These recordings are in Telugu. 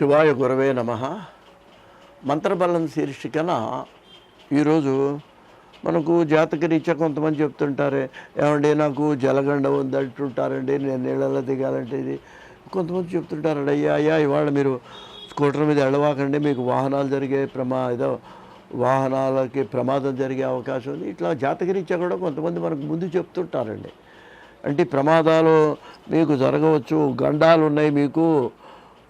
శివాయ గురవే నమ. మంత్రబలం శీర్షికన ఈరోజు మనకు జాతకరీత్యా కొంతమంది చెప్తుంటారే ఏమండి నాకు జలగండ ఉంది అంటుంటారండి నేను నీళ్ళలో దిగాలంటే ఇది. కొంతమంది చెప్తుంటారండి అయ్యా అయ్యా ఇవాళ మీరు స్కూటర్ మీద వెళ్ళవాకండి మీకు వాహనాలు జరిగే ప్రమా ఏదో వాహనాలకి ప్రమాదం జరిగే అవకాశం ఉంది. ఇట్లా జాతకరీత్యా కూడా కొంతమంది మనకు ముందు చెప్తుంటారండి. అంటే ప్రమాదాలు మీకు జరగవచ్చు గండాలు ఉన్నాయి మీకు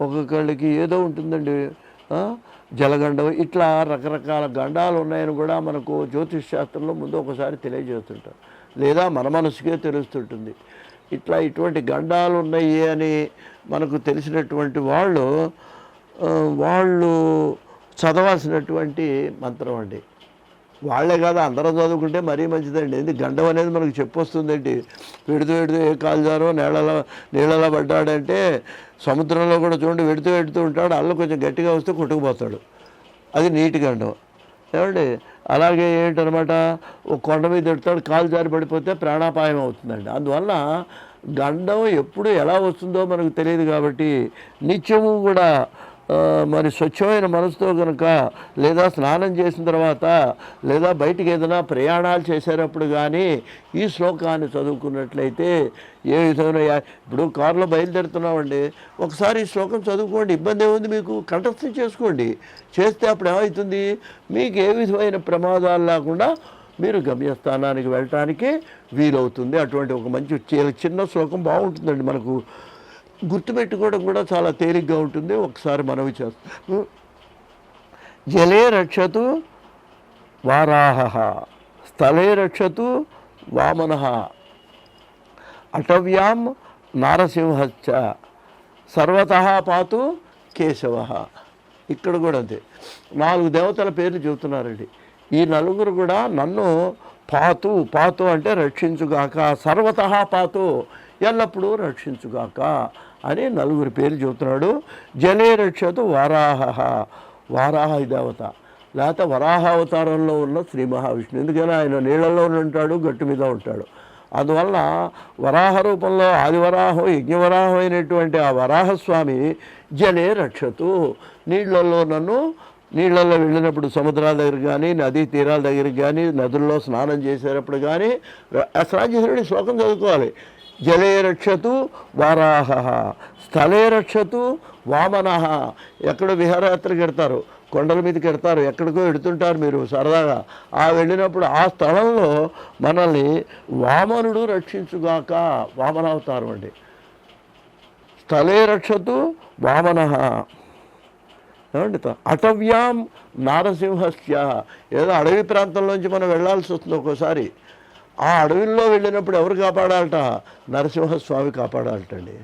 ఒక్కొక్కళ్ళకి ఏదో ఉంటుందండి. జలగండం ఇట్లా రకరకాల గండాలు ఉన్నాయని కూడా మనకు జ్యోతిష్ శాస్త్రంలో ముందు ఒకసారి తెలియజేస్తుంటారు. లేదా మన మనసుకే తెలుస్తుంటుంది. ఇట్లా ఇటువంటి గండాలు ఉన్నాయి అని మనకు తెలిసినటువంటి వాళ్ళు వాళ్ళు చదవాల్సినటువంటి మంత్రం అండి. వాళ్ళే కాదు అందరం చదువుకుంటే మరీ మంచిదండి. ఎందుకు గండం అనేది మనకు చెప్పొస్తుందండి వెడుతూ వెడుతూ ఏ కాలుజారో నీళ్ళలో నీళ్ళలో పడ్డాడంటే సముద్రంలో కూడా చూడండి వెడుతూ వెడుతూ ఉంటాడు. అల్లు కొంచెం గట్టిగా వస్తే కొట్టుకుపోతాడు. అది నీటి గండం ఏమండి? అలాగే ఏంటనమాట? ఒక కొండ మీద ఎడతాడు కాలు జారి పడిపోతే ప్రాణాపాయం అవుతుందండి. అందువల్ల గండం ఎప్పుడు ఎలా వస్తుందో మనకు తెలియదు కాబట్టి నిత్యము కూడా మరి స్వచ్ఛమైన మనసుతో కనుక లేదా స్నానం చేసిన తర్వాత లేదా బయటికి ఏదైనా ప్రయాణాలు చేసేటప్పుడు కానీ ఈ శ్లోకాన్ని చదువుకున్నట్లయితే ఏ విధమైన ఇప్పుడు కారులో బయలుదేరుతున్నామండి ఒకసారి ఈ శ్లోకం చదువుకోండి ఇబ్బంది ఏముంది మీకు? కంఠస్థం చేసుకోండి. చేస్తే అప్పుడు ఏమవుతుంది మీకు ఏ విధమైన ప్రమాదాలు లేకుండా మీరు గమ్యస్థానానికి వెళ్ళటానికి వీలవుతుంది. అటువంటి ఒక మంచి చిన్న శ్లోకం బాగుంటుందండి మనకు. గుర్తుపెట్టుకోవడం కూడా చాలా తేలిగ్గా ఉంటుంది. ఒకసారి మనవి చేస్తాం జలే రక్షతు వారాహ. స్థలే రక్షతు వామన. అటవ్యాం నారసింహశ్చ. సర్వత పాతు కేశవ. ఇక్కడ కూడా అంతే. నాలుగు దేవతల పేర్లు చెబుతున్నారండి. ఈ నలుగురు కూడా నన్ను పాతు పాతు అంటే రక్షించుగాక సర్వత పాతు ఎల్లప్పుడూ రక్షించుగాక అని నలుగురి పేర్లు చెబుతున్నాడు. జలే రక్షతు వారాహ. వారాహ దేవత లేకపోతే వరాహ అవతారంలో ఉన్న శ్రీ మహావిష్ణువు. ఎందుకని ఆయన నీళ్ళలో ఉంటాడు గట్టు మీద ఉంటాడు. అందువల్ల వరాహ రూపంలో ఆదివరాహం యజ్ఞవరాహం అయినటువంటి ఆ వరాహస్వామి జలే రక్షతు. నీళ్ళలో నన్ను నీళ్ళల్లో వెళ్ళినప్పుడు సముద్రాల దగ్గర కానీ నదీ తీరాల దగ్గర కానీ నదుల్లో స్నానం చేసేటప్పుడు కానీ ఆ స్నానం చేసేటప్పుడు శ్లోకం చదువుకోవాలి. జలే రక్షతు వారాహ స్థలే రక్షతు వామన. ఎక్కడ విహారయాత్రకి ఎడతారు కొండల మీదకి ఎడతారు ఎక్కడికో ఎడుతుంటారు మీరు సరదాగా. ఆ వెళ్ళినప్పుడు ఆ స్థలంలో మనల్ని వామనుడు రక్షించుగాక వామనావతారం అండి. స్థలే రక్షతు వామన. ఏమండి అటవ్యాం నారసింహస్య. ఏదో అడవి ప్రాంతంలోంచి మనం వెళ్ళాల్సి వస్తుంది ఒక్కోసారి. ఆ అడవిలో వెళ్ళినప్పుడు ఎవరు కాపాడాలట? నరసింహస్వామి కాపాడాలటండి.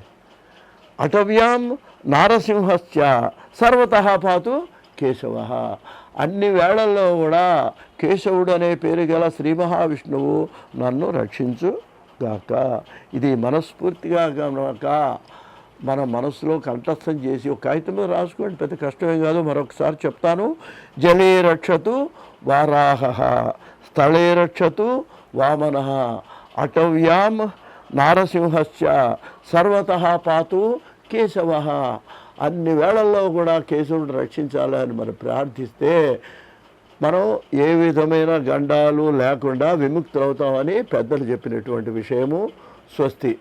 అటవ్యాం నారసింహస్య సర్వత పాతు కేశవ. అన్ని వేళల్లో కూడా కేశవుడు అనే పేరు గల శ్రీ మహావిష్ణువు నన్ను రక్షించు గాక. ఇది మనస్ఫూర్తిగా గనక మన మనసులో కంఠస్థం చేసి ఒక కాగితం మీద రాసుకోండి పెద్ద కష్టమేం కాదు మరొకసారి చెప్తాను. జలే రక్షతు వారాహ స్థలే రక్షతు వామన అటవ్యాం నారసింహశ్చ సర్వత పాతు కేశవ. అన్ని వేళల్లో కూడా కేశవుడు రక్షించాలని మనం ప్రార్థిస్తే మనం ఏ విధమైన గండాలు లేకుండా విముక్తులవుతామని పెద్దలు చెప్పినటువంటి విషయము స్వస్తి.